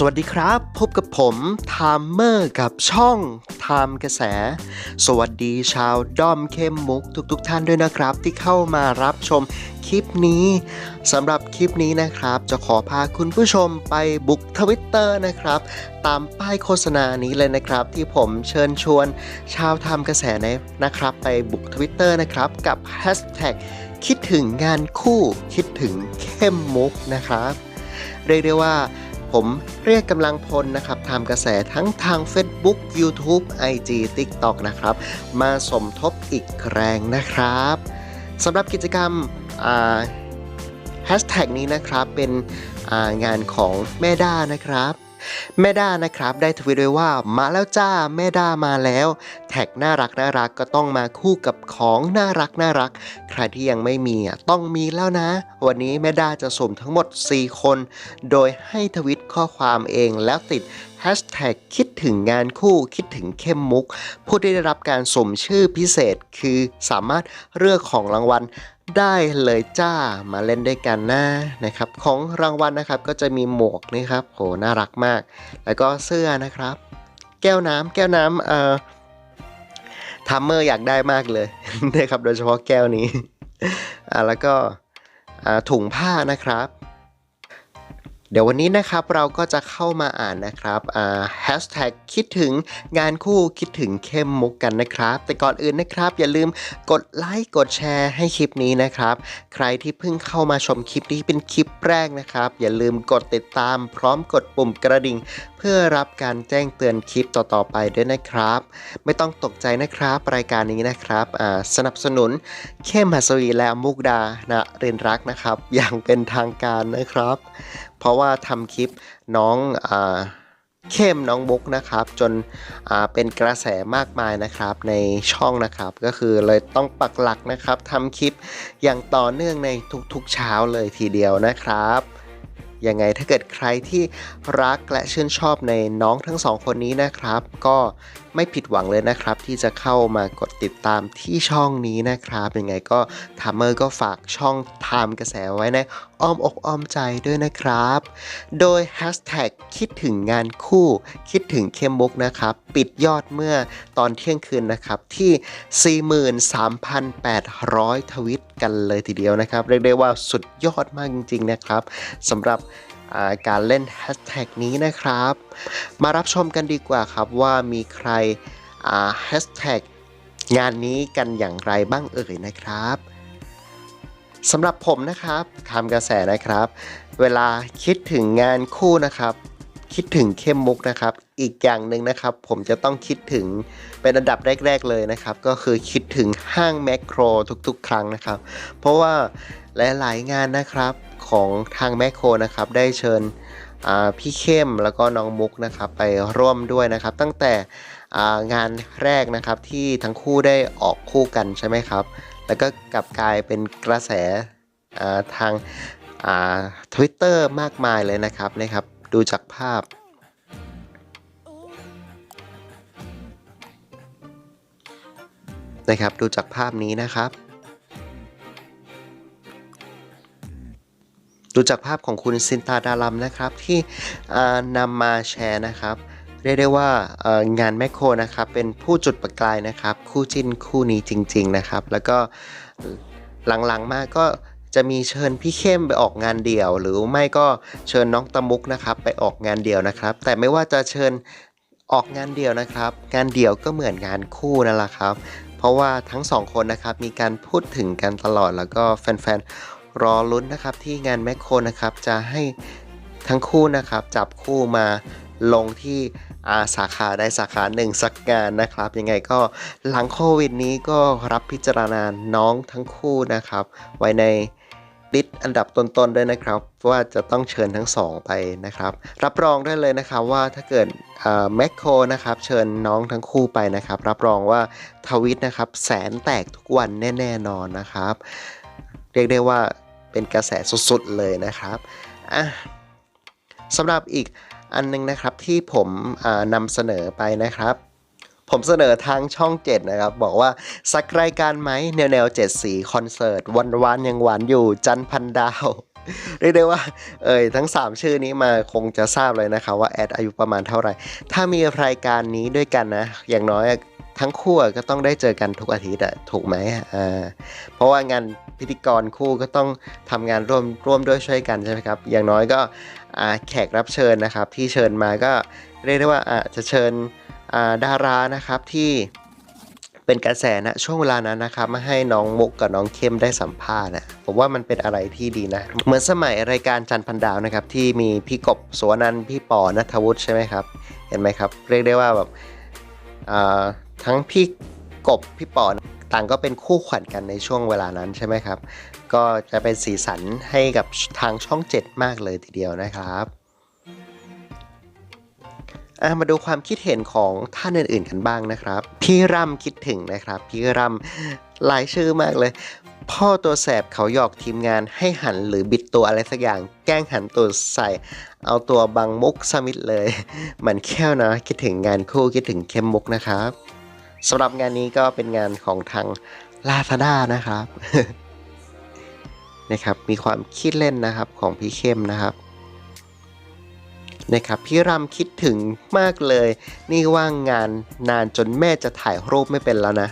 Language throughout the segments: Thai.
สวัสดีครับ พบกับผมไทม์เมอร์กับช่องไทม์กระแส สวัสดีชาวด้อมเข้มมุกทุกๆทท่านด้วยนะครับ ที่เข้ามารับชมคลิปนี้สำหรับคลิปนี้นะครับ จะขอพาคุณผู้ชมไปบุกทวิตเตอร์นะครับ ตามป้ายโฆษณานี้เลยนะครับ ที่ผมเชิญชวนชาวทำกระแสนะครับ ไปบุกทวิตเตอร์นะครับกับแฮชแท็กคิดถึงงานคู่คิดถึงเข้มมุกนะครับ เรียกได้ว่า ผมเรียกกำลังพลนะครับทำกระแสทั้งทาง Facebook YouTube IG TikTok นะครับ มาสมทบอีกแรงนะครับสำหรับกิจกรรมแฮชแท็กนี้นะครับเป็นงานของแม่ด้านะครับ แม่ด้านะครับได้ทวีตไว้ว่ามาแล้วจ้าแม่ด้ามาแล้ว แท็กน่ารักน่ารักก็ต้องมาคู่กับของน่ารักน่ารัก ใครที่ยังไม่มีต้องมีแล้วนะ วันนี้แม่ด้าจะสุ่มทั้งหมด 4 คน โดยให้ทวิตข้อความเองแล้วติด Hashtag คิดถึงงานคู่คิดถึงเข้มมุก ผู้ที่ได้รับการสมชื่อพิเศษคือสามารถเลือกของรางวัล ได้เลยจ้ามาเล่นด้วยกันนะนะครับ ของรางวัลนะครับก็จะมีหมวกนี่ครับโหน่ารักมาก แล้วก็เสื้อนะครับ แก้วน้ำแก้วน้ำเอ่อทัมเมอร์อยากได้มากเลยนะครับ โดยเฉพาะแก้วนี้อ่าแล้วก็ถุงผ้านะครับ เดี๋ยววันนี้นะครับเราก็จะเข้ามาอ่านนะครับแฮชแท็กคิดถึงงานคู่คิดถึงเข้มมุกกันนะครับ แต่ก่อนอื่นนะครับ อย่าลืมกดไลค์กดแชร์ให้คลิปนี้นะครับ ใครที่เพิ่งเข้ามาชมคลิปนี้เป็นคลิปแรกนะครับ อย่าลืมกดติดตามพร้อมกดปุ่มกระดิ่ง เพื่อรับการแจ้งเตือนคลิปต่อๆไปด้วยนะครับ ไม่ต้องตกใจนะครับ รายการนี้นะครับสนับสนุนเข้มหัสวีและมุกดานะเรนรักนะครับ อย่างเป็นทางการนะครับ เพราะว่าทำคลิปน้องอเข้มน้องบุ๊กนะครับ จนเป็นกระแสมากมายนะครับในช่องนะครับ ก็คือเลยต้องปักหลักนะครับทำคลิปอย่างต่อเนื่องในทุกๆเช้าเลยทีเดียวนะครับยังไงถ้าเกิดใครที่รักและชื่นชอบในน้องทั้งสองคนนี้นะครับ ก็ ไม่ผิดหวังเลยนะครับ ที่จะเข้ามากดติดตามที่ช่องนี้นะครับยังไงก็ทามเมอร์ก็ฝากช่องทามกระแสไว้ในอ้อมอกอ้อมใจด้วยนะครับ โดยแฮชแท็กคิดถึงงานคู่ คิดถึงเข้มมุกนะครับ ปิดยอดเมื่อตอนเที่ยงคืนนะครับที่ 43,800 ทวิตกันเลยทีเดียวนะครับ เรียกได้ว่าสุดยอดมากจริง ๆ นะครับสำหรับ การเล่นแฮชแท็กนี้นะครับ มารับชมกันดีกว่าครับว่ามีใครแฮชแท็กงานนี้กันอย่างไรบ้างเอ่ยนะครับสำหรับผมนะครับทำกระแสนะครับ เวลาคิดถึงงานคู่นะครับ คิดถึงเข้มมุกนะครับ อีกอย่างหนึ่งนะครับ ผมจะต้องคิดถึงเป็นอันดับแรก ๆ เลยนะครับ ก็คือคิดถึงห้างแมคโครทุกๆ ครั้งนะครับ เพราะว่าหลายๆงานนะครับ ของทางแมคโครนะครับ ได้เชิญพี่เข้มแล้วก็น้องมุกนะครับไปร่วมด้วยนะครับ ตั้งแต่งานแรกนะครับที่ทั้งคู่ได้ออกคู่กันใช่ไหมครับ แล้วก็กลับกลายเป็นกระแสทางทวิตเตอร์มากมายเลยนะครับนะครับ ดูจากภาพนะครับดูจากภาพนี้นะครับ ดูจากภาพของคุณซินตาดาลัมนะครับที่นำมาแชร์นะครับ เรียกได้ว่างานแมคโครนะครับเป็นผู้จุดประกายนะครับ คู่จิ้นคู่นี้จริง ๆนะครับ แล้วก็หลังๆมาก็จะมีเชิญพี่เข้มไปออกงานเดี่ยว หรือไม่ก็เชิญน้องตะมุกนะครับ ไปออกงานเดี่ยวนะครับ แต่ไม่ว่าจะเชิญออกงานเดี่ยวนะครับ งานเดี่ยวก็เหมือนงานคู่นั่นแหละครับ เพราะว่าทั้งสองคนนะครับมีการพูดถึงกันตลอดแล้วก็แฟนๆ รอลุ้นนะครับที่งานแมคโครนะครับจะให้ทั้งคู่นะครับจับคู่มาลงที่อาสาขาได้สาขาหนึ่งสักงานนะครับ ยังไงก็หลังโควิดนี้ก็รับพิจารณาน้องทั้งคู่นะครับ ไว้ในลิสต์อันดับต้นๆด้วยนะครับ ว่าจะต้องเชิญทั้งสองไปนะครับ รับรองได้เลยนะครับว่าถ้าเกิดแมคโครนะครับ เชิญน้องทั้งคู่ไปนะครับ รับรองว่าทวิตนะครับ แสนแตกทุกวันแน่ๆนอนนะครับ เรียกได้ว่า เป็นกระแสสุดๆเลยนะครับสำหรับอีกอันนึงนะครับที่ผมนำเสนอไปนะครับ ผมเสนอทางช่อง 7 นะครับ บอกว่าสักรายการไหมแนวแนวเจ็ดสีคอนเสิร์ตวันวานยังหวานอยู่จันพันดาวเรียกได้ว่า เอ่ยทั้ง 3 ชื่อนี้มาคงจะทราบเลยนะครับว่าแอดอายุประมาณเท่าไหร่ ถ้ามีรายการนี้ด้วยกันนะ อย่างน้อย ทั้งคู่ก็ต้องได้เจอกันทุกอาทิตย์อะถูกไหมอ่าเพราะว่างานพิธีกรคู่ก็ต้องทำงานร่วมร่วมด้วยช่วยกันใช่ไหมครับ อย่างน้อยก็อ่าแขกรับเชิญนะครับ ที่เชิญมาก็เรียกได้ว่าอาจจะเชิญอ่าดารานะครับที่เป็นกระแสนะช่วงเวลานั้นนะครับมาให้น้องมุกกับน้องเข้มได้สัมภาษณ์นะผมว่ามันเป็นอะไรที่ดีนะ เหมือนสมัยรายการจันพันดาวนะครับ ที่มีพี่กบสวนันพี่ปอนัทวุฒิใช่ไหมครับ เห็นไหมครับ เรียกได้ว่าแบบอ่า ทั้งพี่กบพี่ปอต่างก็เป็นคู่ขวัญกันในช่วงเวลานั้นใช่ไหมครับ ก็จะเป็นสีสันให้กับทางช่อง 7 มากเลยทีเดียวนะครับมาดูความคิดเห็นของท่านอื่นๆกันบ้างนะครับ พี่รำคิดถึงนะครับ พี่รำหลายชื่อมากเลย พ่อตัวแสบเขาหยอกทีมงานให้หันหรือบิดตัวอะไรสักอย่าง แกล้งหันตัวใส่ เอาตัวบังมุกสมิธเลยเหมือนแค่วนะคิดถึงงานคู่คิดถึงเข้มมุกนะครับ สำหรับงานนี้ก็เป็นงานของทางลาซาด้านะครับนะครับ มีความคิดเล่นนะครับของพี่เข้มนะครับนะครับพี่รำคิดถึงมากเลย นี่ว่างงานนานจนแม่จะถ่ายรูปไม่เป็นแล้วนะ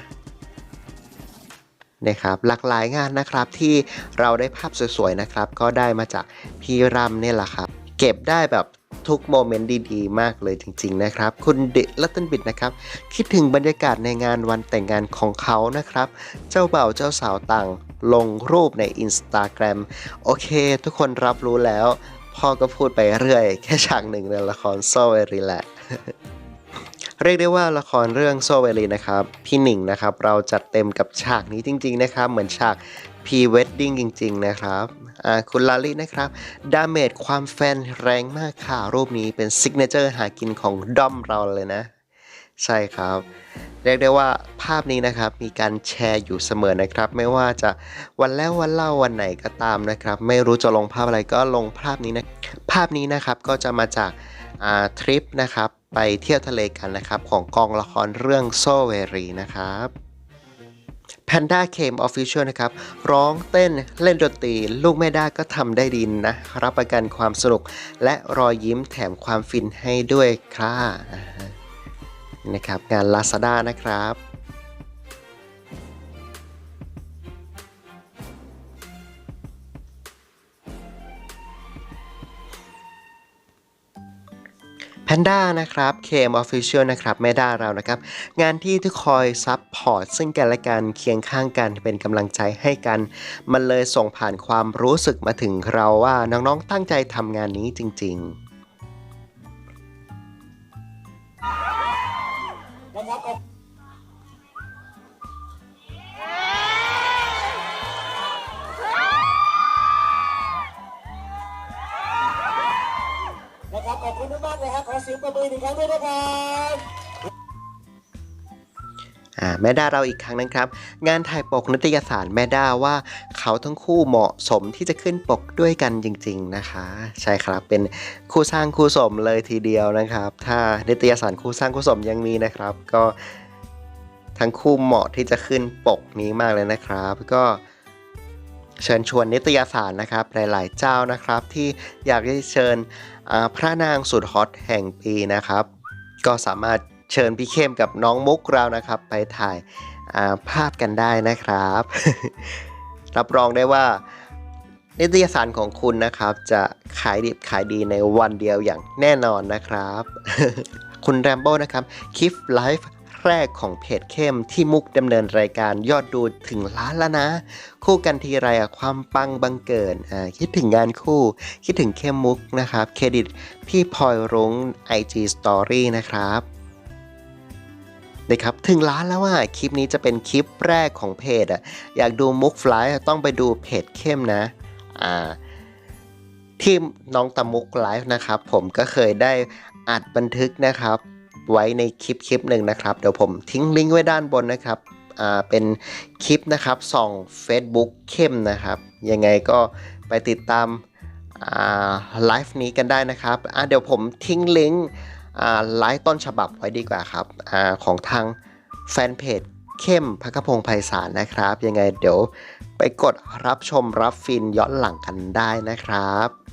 นะครับหลากหลายงานนะครับที่เราได้ภาพสวยๆนะครับ ก็ได้มาจากพี่รำเนี่ยแหละครับ เก็บได้แบบ ทุกโมเมนต์ดีๆ มากเลยจริง ๆ นะครับ คุณเดลัตเติลบิดนะครับ คิดถึงบรรยากาศในงานวันแต่งงานของเขานะครับ เจ้าบ่าวเจ้าสาวต่าง ลงรูปใน Instagram โอเค ทุกคนรับรู้แล้ว พ่อก็พูดไปเรื่อย แค่ฉากหนึ่งในละครโซเวรีแหละเรียกได้ว่าละครเรื่องโซเวลีนะครับ พี่หนิงนะครับ เราจัดเต็มกับฉากนี้จริง ๆ นะครับ เหมือนฉาก พรีเวดดิ้งจริง ๆ นะครับ คุณลาลินะครับ ดาเมจความแฟนแรงมากค่ะ รูปนี้เป็นซิกเนเจอร์หากินของด้อมเราเลยนะ ใช่ครับ เรียกได้ว่าภาพนี้นะครับ มีการแชร์อยู่เสมอนะครับ ไม่ว่าจะวันแล้ววันเล่าวันไหนก็ตามนะครับ ไม่รู้จะลงภาพอะไรก็ลงภาพนี้นะ ภาพนี้นะครับก็จะมาจากาทริปนะครับ ไปเที่ยวทะเลกันนะครับ ของกองละครเรื่องโซเวรีนะครับ Panda Came Official นะครับ ร้องเต้นเล่นดนตรี ลูกแม่ด้าก็ทำได้ดีนะ รับประกันความสนุก และรอยยิ้มแถมความฟินให้ด้วยค่ะอ่าฮะนะครับ งาน Lazada นะครับ แพนด้านะครับ KM Official นะครับ แม่ด้าเรานะครับ งานที่ทุกคอยซับพอร์ตซึ่งกันและกันเคียงข้างกันเป็นกำลังใจให้กัน มันเลยส่งผ่านความรู้สึกมาถึงเราว่าน้องๆตั้งใจทำงานนี้จริง ๆ อเสียงประมือหนึ่งครั้งด้วยนะครับแม่ด้าเราอีกครั้งนะครับ งานถ่ายปกนิตยสารแม่ด้าว่าเขาทั้งคู่เหมาะสมที่จะขึ้นปกด้วยกันจริง ๆนะคะ ใช่ครับเป็นคู่สร้างคู่สมเลยทีเดียวนะครับ ถ้านิตยสารคู่สร้างคู่สมยังมีนะครับ ก็ทั้งคู่เหมาะที่จะขึ้นปกนี้มากเลยนะครับ ก็ เชิญชวนนิตยสารนะครับหลายๆเจ้านะครับ ที่อยากจะเชิญพระนางสุดฮอตแห่งปีนะครับ ก็สามารถเชิญพี่เข้มกับน้องมุกเรานะครับ ไปถ่ายาภาพกันได้นะครับ รับรองได้ว่านิตยสารของคุณนะครับ จะขายดิบขายดีในวันเดียวอย่างแน่นอนนะครับ คุณแรมโบ้นะครับคลิปไลฟ์ แรกของเพจเข้มที่มุกดำเนินรายการยอดดูถึงล้านแล้วนะ คู่กันทีไรอะความปังบังเกิดอ่าคิดถึงงานคู่ คิดถึงเข้มมุกนะครับเครดิตพี่พลอยรุ้ง IG Story นะครับนะครับถึงล้านแล้วว่าคลิปนี้จะเป็นคลิปแรกของเพจอะอยากดูมุกฟลายต้องไปดูเพจเข้มนะอ่าที่น้องตามุกไลฟ์นะครับ ผมก็เคยได้อัดบันทึกนะครับ ไว้ในคลิปคลิปหนึ่งนะครับ เดี๋ยวผมทิ้งลิงก์ไว้ด้านบนนะครับอ่าเป็นคลิปนะครับส่อง Facebook เข้มนะครับ ยังไงก็ไปติดตามไลฟ์นี้กันได้นะครับอ่าเดี๋ยวผมทิ้งลิงก์อ่าไลฟ์ต้นฉบับไว้ดีกว่าครับอาของทางแฟนเพจเข้มพักพงศ์ไพศาลนะครับ ยังไงเดี๋ยวไปกดรับชมรับฟินย้อนหลังกันได้นะครับ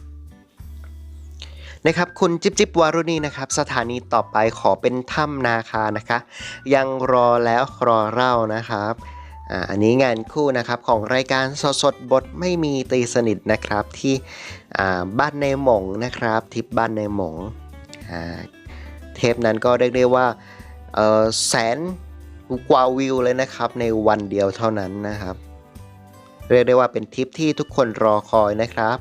นะครับคุณจิ๊บจิ๊บวารุณีนะครับสถานีต่อไปขอเป็นถ้ำนาคานะคะ ยังรอแล้วรอเล่านะครับอันนี้งานคู่นะครับของรายการสดสดบทไม่มีตีสนิทนะครับที่บ้านในหมงนะครับทิปบ้านในหมงเทปนั้นก็เรียกได้ว่าแสนกว่าวิวเลยนะครับในวันเดียวเท่านั้นนะครับ เรียกได้ว่าเป็นทริปที่ทุกคนรอคอยนะครับ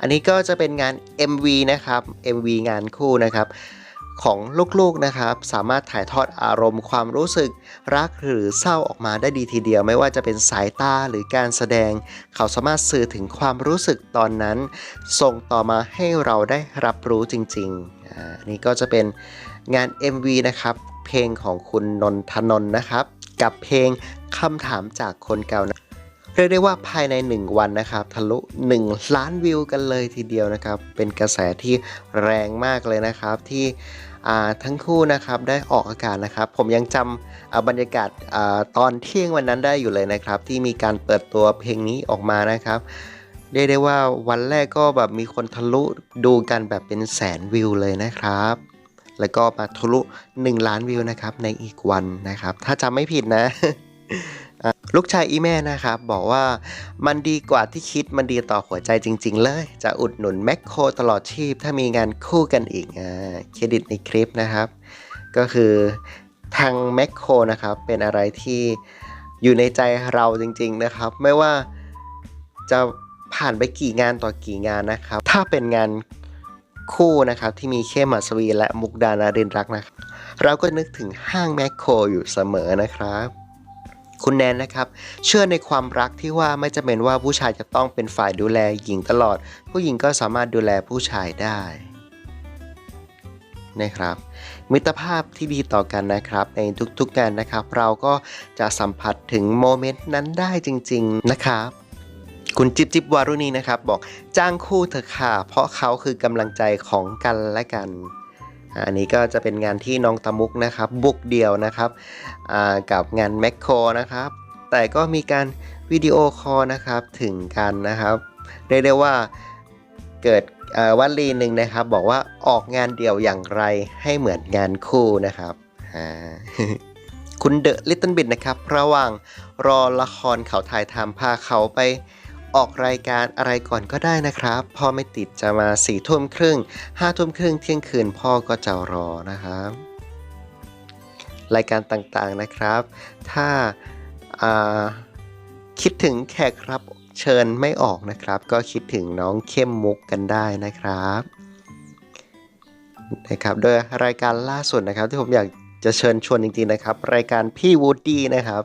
อันนี้ก็จะเป็นงาน MV นะครับ MV งานคู่นะครับของลูกๆนะครับสามารถถ่ายทอดอารมณ์ความรู้สึกรักหรือเศร้าออกมาได้ดีทีเดียว ไม่ว่าจะเป็นสายตาหรือการแสดง เขาสามารถสื่อถึงความรู้สึกตอนนั้น ส่งต่อมาให้เราได้รับรู้จริงๆอ่าอันนี่ก็จะเป็นงาน MV นะครับ เพลงของคุณนนทนนท์นะครับ กับเพลงคำถามจากคนเก่านะ เรียกได้ว่าภายใน 1 วันนะครับทะลุ 1 ล้านวิวกันเลยทีเดียวนะครับ เป็นกระแสที่แรงมากเลยนะครับที่อาทั้งคู่นะครับได้ออกอากาศนะครับ ผมยังจำบรรยากาศตอนเที่ยงวันนั้นได้อยู่เลยนะครับ ที่มีการเปิดตัวเพลงนี้ออกมานะครับเรียกได้ว่าวันแรกก็แบบมีคนทะลุดูกันแบบเป็นแสนวิวเลยนะครับ แล้วก็มาทะลุ 1 ล้านวิวนะครับในอีกวันนะครับ ถ้าจำไม่ผิดนะ ลูกชายอีแม่นะครับ บอกว่ามันดีกว่าที่คิดมันดีต่อหัวใจจริง ๆ เลย จะอุดหนุนแมคโครตลอดชีพ ถ้ามีงานคู่กันอีกอ่าเครดิตในคลิปนะครับ ก็คือทางแมคโครนะครับ เป็นอะไรที่อยู่ในใจเราจริง ๆนะครับ ไม่ว่าจะผ่านไปกี่งานต่อกี่งานนะครับ ถ้าเป็นงานคู่นะครับ ที่มีเข้มมัสวีและมุกดานารินรักนะครับ เราก็นึกถึงห้างแมคโครอยู่เสมอนะครับ คุณแนนนะครับ เชื่อในความรักที่ว่าไม่จำเป็นว่าผู้ชายจะต้องเป็นฝ่ายดูแลหญิงตลอด ผู้หญิงก็สามารถดูแลผู้ชายได้นะครับ มิตรภาพที่ดีต่อกันนะครับ ในทุกๆงานนะครับ เราก็จะสัมผัสถึงโมเมนต์นั้นได้จริง ๆนะครับคุณจิบจิบวารุณีนะครับ บอกจ้างคู่เถอะค่ะเพราะเขาคือกำลังใจของกันและกัน อันนี้ก็จะเป็นงานที่น้องตะมุกนะครับ บุกเดี่ยวนะครับกับงานแมคโครนะครับ แต่ก็มีการวิดีโอคอลนะครับถึงกันนะครับเรียกได้ว่าเกิดเอ่อวลีหนึ่งนะครับ บอกว่าออกงานเดี่ยวอย่างไรให้เหมือนงานคู่นะครับคุณเดอะลิตเติ้ลบิดนะครับ ระหว่างรอละครเขาถ่ายทำพาเขาไป ออกรายการอะไรก่อนก็ได้นะครับ พ่อไม่ติดจะมาสี่ทุ่มครึ่งห้าทุ่มครึ่งเที่ยงคืนพ่อก็จะรอนะครับ รายการต่างๆนะครับ ถ้าาคิดถึงแขกรับเชิญไม่ออกนะครับ ก็คิดถึงน้องเข้มมุกกันได้นะครับนะครับโดยรายการล่าสุดนะครับที่ผมอยากจะเชิญชวนจริงๆนะครับ รายการพี่วูดดี้นะครับ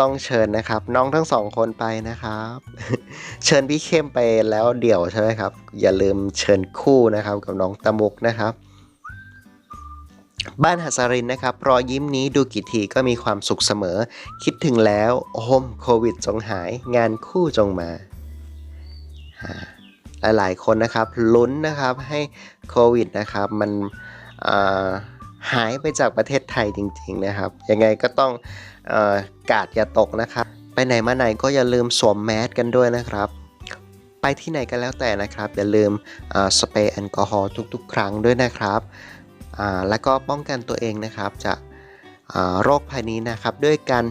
ต้องเชิญนะครับ น้องทั้งสองคนไปนะครับ เชิญพี่เข้มไปแล้วเดี่ยวใช่ไหมครับ อย่าลืมเชิญคู่นะครับ กับน้องตะมุกนะครับ บ้านหัสรินนะครับรอยยิ้มนี้ดูกี่ทีก็มีความสุขเสมอ คิดถึงแล้วโอมโควิดจงหาย งานคู่จงมาอ่าหลายๆคนนะครับลุ้นนะครับให้โควิดนะครับมันหายไปจากประเทศไทยจริง ๆนะครับ ยังไงก็ต้อง กาดอย่าตกนะครับ ไปไหนมาไหนก็อย่าลืมสวมแมสกันด้วยนะครับ ไปที่ไหนก็แล้วแต่นะครับ อย่าลืมสเปรย์แอลกอฮอล์ทุกๆ ครั้งด้วยนะครับแล้วก็ป้องกันตัวเองนะครับจากโรคภัยนี้นะครับ ด้วยการ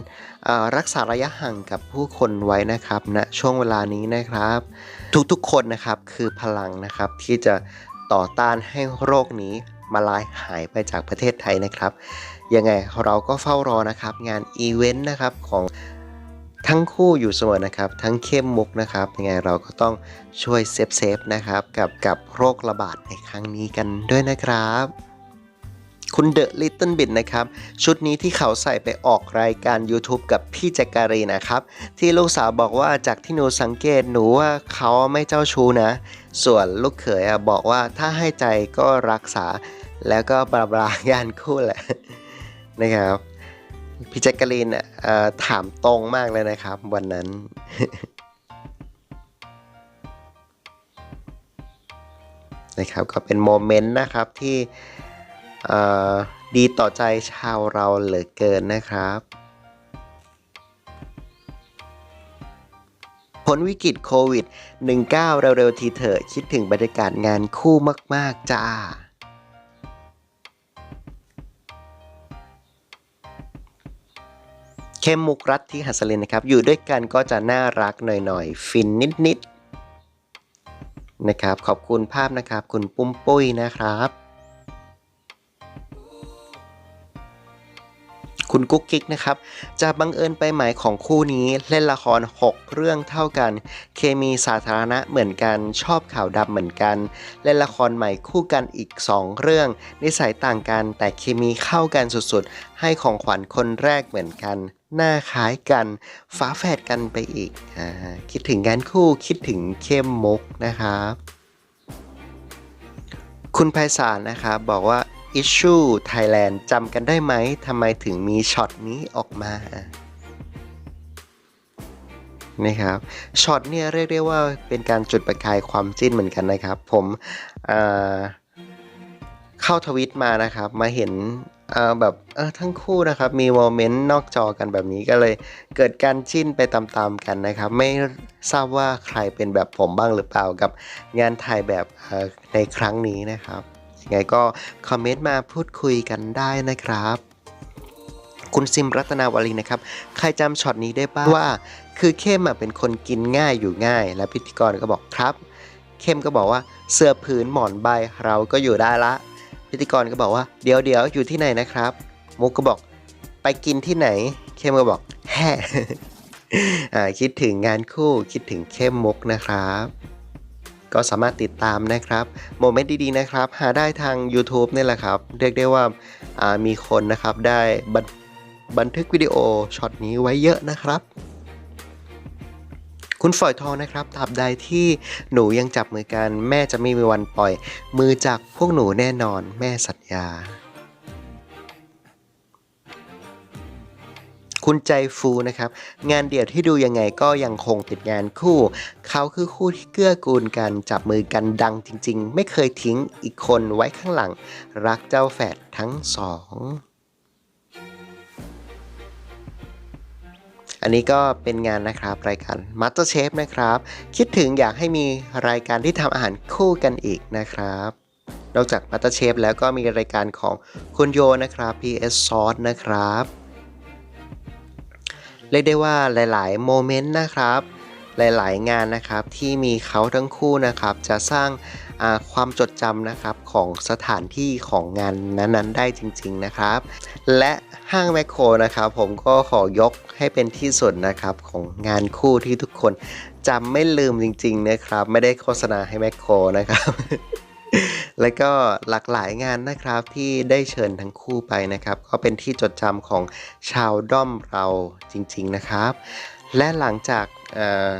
รักษาระยะห่างกับผู้คนไว้นะครับณนะช่วงเวลานี้นะครับ ทุกๆคนนะครับคือพลังนะครับที่จะต่อต้านให้โรคนี้มาลายหายไปจากประเทศไทยนะครับ ยังไงเราก็เฝ้ารอนะครับ งานอีเวนต์นะครับของทั้งคู่อยู่เสมอนะครับ ทั้งเข้มมุกนะครับยังไงเราก็ต้องช่วยเซฟเซฟนะครับ กับกับโรคระบาดในครั้งนี้กันด้วยนะครับคุณเดอะลิตเติ้ลบิดนะครับ ชุดนี้ที่เขาใส่ไปออกรายการ YouTube กับพี่แจกการีนะครับ ที่ลูกสาวบอกว่าจากที่หนูสังเกตหนูว่าเขาไม่เจ้าชู้นะ ส่วนลูกเขยอบอกว่าถ้าให้ใจก็รักษา แล้วก็บลาบลางานคู่แหละ นะครับพี่แจ็คกะลีนอะถามตรงมากเลยนะครับ วันนั้น นะครับก็เป็นโมเมนต์นะครับที่ดีต่อใจชาวเราเหลือเกินนะครับพ้นวิกฤตโควิด 19 เร็วๆทีเถอะคิดถึงบรรยากาศงานคู่มาก ๆ จ้า เข้มมุกรัฐที่หัสลินนะครับ อยู่ด้วยกันก็จะน่ารักหน่อยๆ ฟินนิดๆนะครับ ขอบคุณภาพนะครับ คุณปุ้มปุ้ยนะครับ คุณกุ๊กกิ๊กนะครับ จะบังเอิญไปหมายของคู่นี้เล่นละคร 6 เรื่องเท่ากัน เคมีสาธารณะเหมือนกันชอบข่าวดำเหมือนกัน เล่นละครใหม่คู่กันอีก 2 เรื่อง นิสัยต่างกันแต่เคมีเข้ากันสุดๆ ให้ของขวัญคนแรกเหมือนกัน หน้าคล้ายกันฝาแฝดกันไปอีกอคิดถึงงานคู่คิดถึงเข้มมุกนะครับ คุณไพศาลนะครับบอกว่า Issue Thailand จำกันได้ไหมทำไมถึงมีช็อตนี้ออกมานะครับช็อตเนี่ยเรียกได้ว่าเป็นการจุดประกายความจิ้นเหมือนกันนะครับ ผมเข้าทวิตมานะครับ มาเห็น แบบเออทั้งคู่นะครับมีโมเมนต์นอกจอกันแบบนี้ก็เลย เกิดการจิ้นไปตามๆกันนะครับ ไม่ทราบว่าใครเป็นแบบผมบ้างหรือเปล่ากับงานถ่ายแบบเอ่อในครั้งนี้นะครับยังไงก็คอมเมนต์มาพูดคุยกันได้นะครับ คุณซิมรัตนาวลีนะครับ ใครจำช็อตนี้ได้บ้างว่า คือเข้มเป็นคนกินง่ายอยู่ง่าย และพิธีกรก็บอกครับ เข้มก็บอกว่าเสื้อผืนหมอนใบเราก็อยู่ได้ละ พิธีกรก็บอกว่าเดี๋ยวเดี๋ยวอยู่ที่ไหนนะครับ มุกก็บอกไปกินที่ไหน เข้มก็บอกแฮ่คิดถึงงานคู่คิดถึงเข้มมุกนะครับ ก็สามารถติดตามนะครับ โมเมนต์ดีๆนะครับ หาได้ทาง YouTube นี่แหละครับ เรียกได้ว่าามีคนนะครับได้บันทึกวิดีโอช็อตนี้ไว้เยอะนะครับ คุณฝอยทองนะครับตราบใดที่หนูยังจับมือกัน แม่จะไม่มีวันปล่อย มือจากพวกหนูแน่นอนแม่สัญญา คุณใจฟูนะครับ งานเดี่ยวที่ดูยังไงก็ยังคงเป็นงานคู่ เขาคือคู่ที่เกื้อกูลกันจับมือกันดังจริง ๆ ไม่เคยทิ้งอีกคนไว้ข้างหลัง รักเจ้าแฝดทั้งสอง อันนี้ก็เป็นงานนะครับรายการ MasterChef นะครับ คิดถึงอยากให้มีรายการที่ทำอาหารคู่กันอีกนะครับนอกจาก MasterChef แล้วก็มีรายการของคุณโยนะครับ PS Sauce นะครับเรียกได้ว่าหลาย ๆ โมเมนต์นะครับ หลาย ๆ งานนะครับที่มีเขาทั้งคู่นะครับ จะสร้าง ความจดจำนะครับของสถานที่ของงานนั้นๆ ได้จริง ๆนะครับ และห้างแมคโครนะครับผมก็ขอยกให้เป็นที่สุดนะครับของงานคู่ที่ทุกคนจำไม่ลืมจริง ๆ นะครับ ไม่ได้โฆษณาให้แมคโครนะครับแล้วก็หลากหลายงานนะครับที่ได้เชิญทั้งคู่ไปนะครับ ก็เป็นที่จดจำของชาวด้อมเราจริง ๆนะครับ และหลังจากออ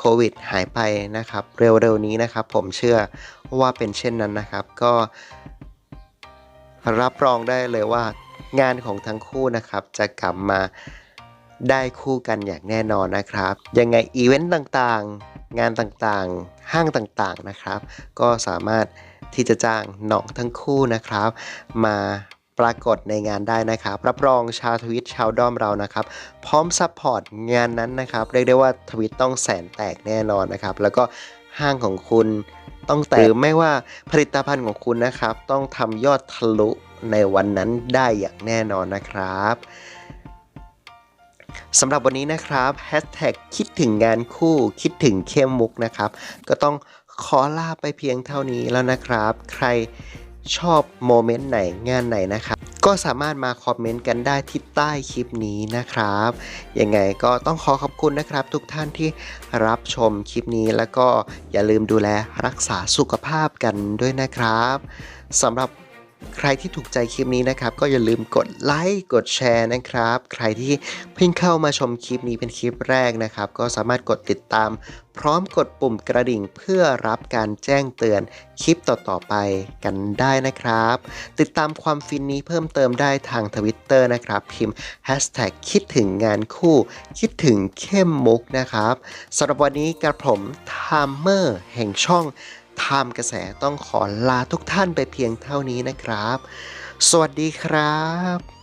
โควิดหายไปนะครับ เร็วๆนี้นะครับ ผมเชื่อว่าเป็นเช่นนั้นนะครับ ก็รับรองได้เลยว่างานของทั้งคู่นะครับ จะกลับมาได้คู่กันอย่างแน่นอนนะครับ ยังไงอีเวนต์ต่างๆ งานต่างๆ ห้างต่างๆนะครับ ก็สามารถที่จะจ้างน้องทั้งคู่นะครับ มา ปรากฏในงานได้นะครับ รับรองชาวทวิตชาวด้อมเรานะครับ พร้อมซัพพอร์ตงานนั้นนะครับ เรียกได้ว่าทวิตต้องแสนแตกแน่นอนนะครับ แล้วก็ห้างของคุณต้องแตกไม่ว่าผลิตภัณฑ์ของคุณนะครับ ต้องทำยอดทะลุในวันนั้นได้อย่างแน่นอนนะครับสำหรับวันนี้นะครับแฮชแท็กคิดถึงงานคู่คิดถึงเข้มมุกนะครับ ก็ต้องขอลาไปเพียงเท่านี้แล้วนะครับ ใคร ชอบโมเมนต์ไหนงานไหนนะครับ ก็สามารถมาคอมเมนต์กันได้ที่ใต้คลิปนี้นะครับยังไงก็ต้องขอขอบคุณนะครับ ทุกท่านที่รับชมคลิปนี้แล้วก็อย่าลืมดูแลรักษาสุขภาพกันด้วยนะครับสำหรับ ใครที่ถูกใจคลิปนี้นะครับ ก็อย่าลืมกดไลค์กดแชร์นะครับ ใครที่เพิ่งเข้ามาชมคลิปนี้เป็นคลิปแรกนะครับ ก็สามารถกดติดตาม พร้อมกดปุ่มกระดิ่งเพื่อรับการแจ้งเตือนคลิปต่อๆไปกันได้นะครับ ติดตามความฟินนี้เพิ่มเติมได้ทางทวิตเตอร์นะครับ พิมพ์ hashtag คิดถึงงานคู่ คิดถึงเข้มมุกนะครับสำหรับวันนี้กระผมไทม์เมอร์แห่งช่อง ไทม์กระแสต้องขอลาทุกท่านไปเพียงเท่านี้นะครับ สวัสดีครับ